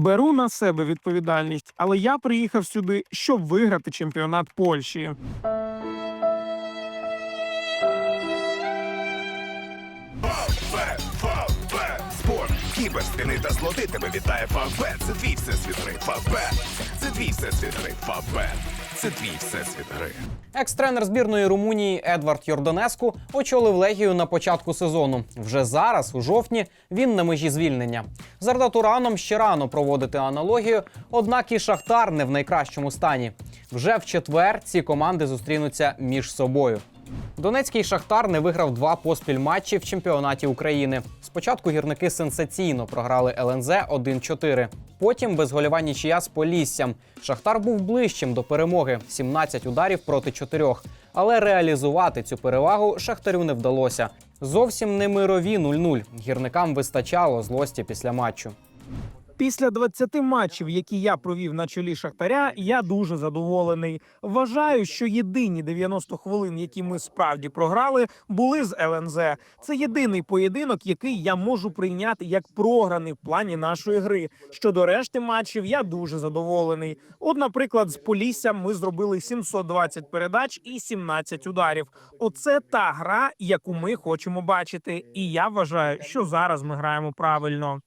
Беру на себе відповідальність, але я приїхав сюди, щоб виграти чемпіонат Польщі. Кіберстини та злоти тебе вітає Фавбет. Це твій всесвіт гри. Фавбет. Це твій всесвіт. Фавбет. Це твій всесвіт. Екс-тренер збірної Румунії Едвард Йорданеску очолив легію на початку сезону. Вже зараз, у жовтні, він на межі звільнення. З Арда Тураном ще рано проводити аналогію, однак і Шахтар не в найкращому стані. Вже в четвер ці команди зустрінуться між собою. Донецький Шахтар не виграв два поспіль матчі в чемпіонаті України. Спочатку гірники сенсаційно програли ЛНЗ 1-4. Потім безгольова нічия з Поліссям. Шахтар був ближчим до перемоги 17 ударів проти 4. Але реалізувати цю перевагу Шахтарю не вдалося. Зовсім не мирові 0-0. Гірникам вистачало злості після матчу. Після 20 матчів, які я провів на чолі Шахтаря, я дуже задоволений. Вважаю, що єдині 90 хвилин, які ми справді програли, були з ЛНЗ. Це єдиний поєдинок, який я можу прийняти як програний в плані нашої гри. Щодо решти матчів, я дуже задоволений. От, наприклад, з Поліссям ми зробили 720 передач і 17 ударів. Оце та гра, яку ми хочемо бачити. І я вважаю, що зараз ми граємо правильно.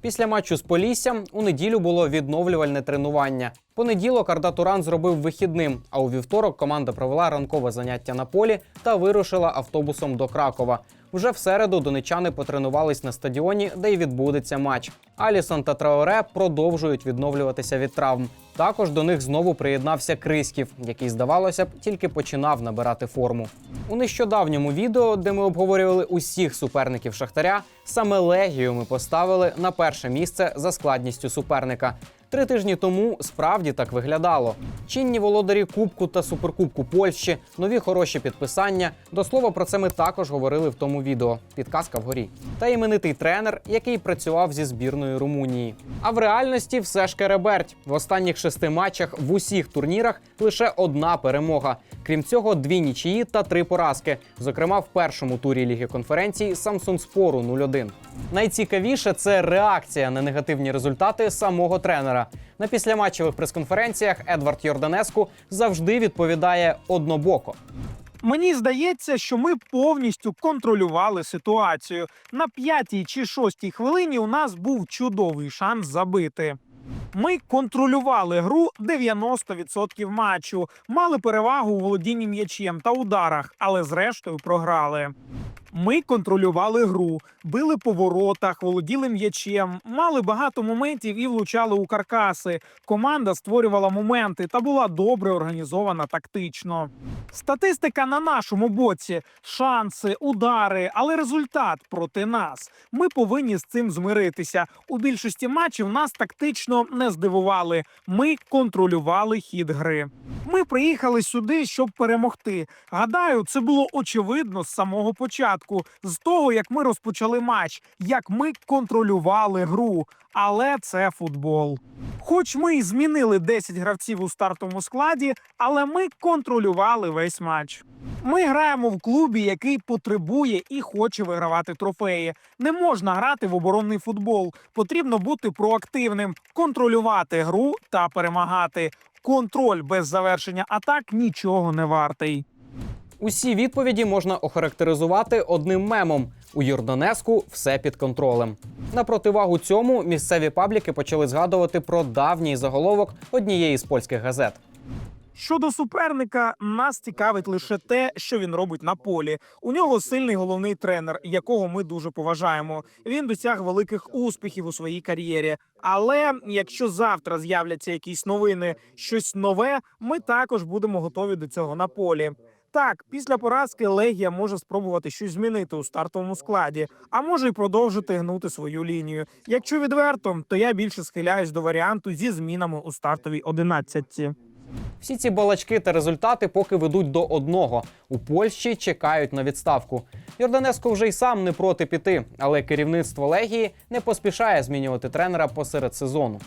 Після матчу з Поліссям у неділю було відновлювальне тренування. Понеділок Арда Туран зробив вихідним, а у вівторок команда провела ранкове заняття на полі та вирушила автобусом до Кракова. Вже в середу донечани потренувались на стадіоні, де й відбудеться матч. Алісон та Траоре продовжують відновлюватися від травм. Також до них знову приєднався Криськів, який, здавалося б, тільки починав набирати форму. У нещодавньому відео, де ми обговорювали усіх суперників Шахтаря, саме Легію ми поставили на перше місце за складністю суперника. Три тижні тому справді так виглядало. Чинні володарі Кубку та Суперкубку Польщі, нові хороші підписання. До слова про це ми також говорили в тому відео. Підказка вгорі. Та іменитий тренер, який працював зі збірною Румунії. А в реальності все ж кереберть. В останніх шести матчах в усіх турнірах лише одна перемога. Крім цього, дві нічиї та три поразки. Зокрема, в першому турі Ліги конференцій Самсун Спору 0-1. Найцікавіше це реакція на негативні результати самого тренера. На післяматчевих прес-конференціях Едвард Йорданеску завжди відповідає однобоко. Мені здається, що ми повністю контролювали ситуацію. На п'ятій чи шостій хвилині у нас був чудовий шанс забити. Ми контролювали гру 90% матчу, мали перевагу у володінні м'ячем та ударах, але зрештою програли. Ми контролювали гру, били по воротах, володіли м'ячем, мали багато моментів і влучали у каркаси. Команда створювала моменти та була добре організована тактично. Статистика на нашому боці: шанси, удари, але результат проти нас. Ми повинні з цим змиритися. У більшості матчів нас тактично не здивували. Ми контролювали хід гри. Ми приїхали сюди, щоб перемогти. Гадаю, це було очевидно з самого початку, з того, як ми розпочали матч, як ми контролювали гру. Але це футбол. Хоч ми й змінили 10 гравців у стартовому складі, але ми контролювали весь матч. Ми граємо в клубі, який потребує і хоче вигравати трофеї. Не можна грати в оборонний футбол. Потрібно бути проактивним, контролювати гру та перемагати. Контроль без завершення атак нічого не вартий. Усі відповіді можна охарактеризувати одним мемом. У Йорданеску все під контролем. На противагу цьому місцеві пабліки почали згадувати про давній заголовок однієї з польських газет. Щодо суперника, нас цікавить лише те, що він робить на полі. У нього сильний головний тренер, якого ми дуже поважаємо. Він досяг великих успіхів у своїй кар'єрі. Але якщо завтра з'являться якісь новини, щось нове, ми також будемо готові до цього на полі. Так, після поразки Легія може спробувати щось змінити у стартовому складі, а може й продовжити гнути свою лінію. Якщо відверто, то я більше схиляюсь до варіанту зі змінами у стартовій одинадцятці. Всі ці балачки та результати поки ведуть до одного: у Польщі чекають на відставку. Йорданеско вже й сам не проти піти, але керівництво Легії не поспішає змінювати тренера посеред сезону.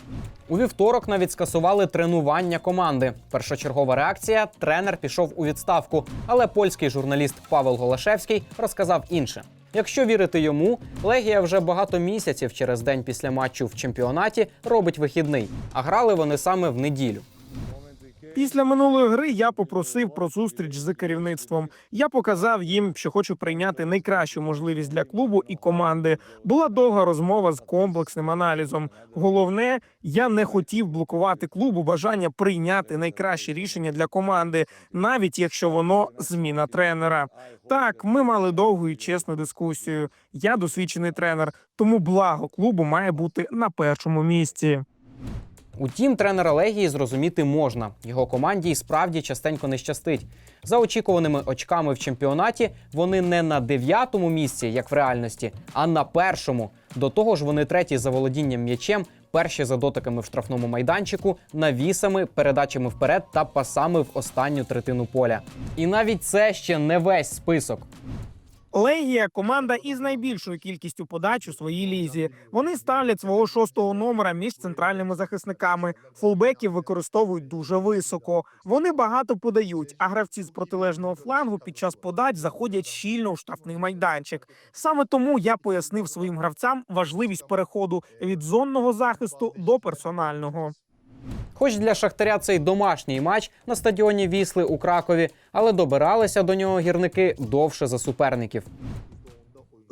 У вівторок навіть скасували тренування команди. Першочергова реакція тренер пішов у відставку. Але польський журналіст Павел Голашевський розказав інше. Якщо вірити йому, Легія вже багато місяців через день після матчу в чемпіонаті робить вихідний, а грали вони саме в неділю. Після минулої гри я попросив про зустріч з керівництвом. Я показав їм, що хочу прийняти найкращу можливість для клубу і команди. Була довга розмова з комплексним аналізом. Головне, я не хотів блокувати клубу бажання прийняти найкраще рішення для команди, навіть якщо воно зміна тренера. Так, ми мали довгу і чесну дискусію. Я досвідчений тренер, тому благо клубу має бути на першому місці. Утім, тренера Легії зрозуміти можна. Його команді і справді частенько не щастить. За очікуваними очками в чемпіонаті вони не на дев'ятому місці, як в реальності, а на першому. До того ж, вони треті за володінням м'ячем, перші за дотиками в штрафному майданчику, навісами, передачами вперед та пасами в останню третину поля. І навіть це ще не весь список. Легія команда із найбільшою кількістю подач у своїй лізі. Вони ставлять свого шостого номера між центральними захисниками. Фулбеків використовують дуже високо. Вони багато подають, а гравці з протилежного флангу під час подач заходять щільно у штрафний майданчик. Саме тому я пояснив своїм гравцям важливість переходу від зонного захисту до персонального. Хоч для Шахтаря цей домашній матч на стадіоні Вісли у Кракові, але добиралися до нього гірники довше за суперників.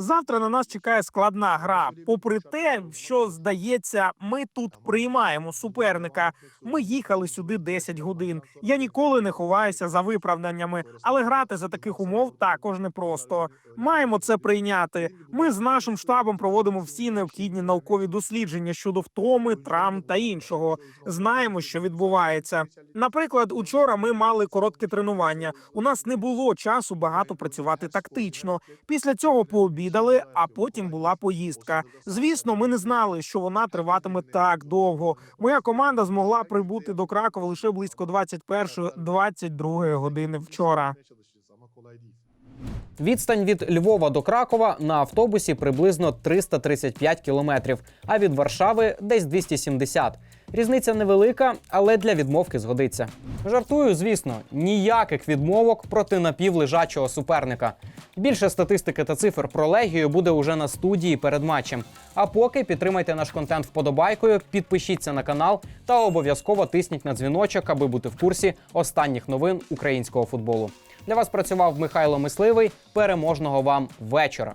Завтра на нас чекає складна гра. Попри те, що здається, ми тут приймаємо суперника. Ми їхали сюди 10 годин. Я ніколи не ховаюся за виправданнями, але грати за таких умов також непросто. Маємо це прийняти. Ми з нашим штабом проводимо всі необхідні наукові дослідження щодо втоми, травм та іншого. Знаємо, що відбувається. Наприклад, учора ми мали коротке тренування. У нас не було часу багато працювати тактично. Після цього пообідали, а потім була поїздка. Звісно, ми не знали, що вона триватиме так довго. Моя команда змогла прибути до Кракова лише близько 21-22 години вчора. Відстань від Львова до Кракова на автобусі приблизно 335 кілометрів, а від Варшави десь 270. Різниця невелика, але для відмовки згодиться. Жартую, звісно, ніяких відмовок проти напівлежачого суперника. Більше статистики та цифр про легію буде уже на студії перед матчем. А поки підтримайте наш контент вподобайкою, підпишіться на канал та обов'язково тисніть на дзвіночок, аби бути в курсі останніх новин українського футболу. Для вас працював Михайло Мисливий. Переможного вам вечора.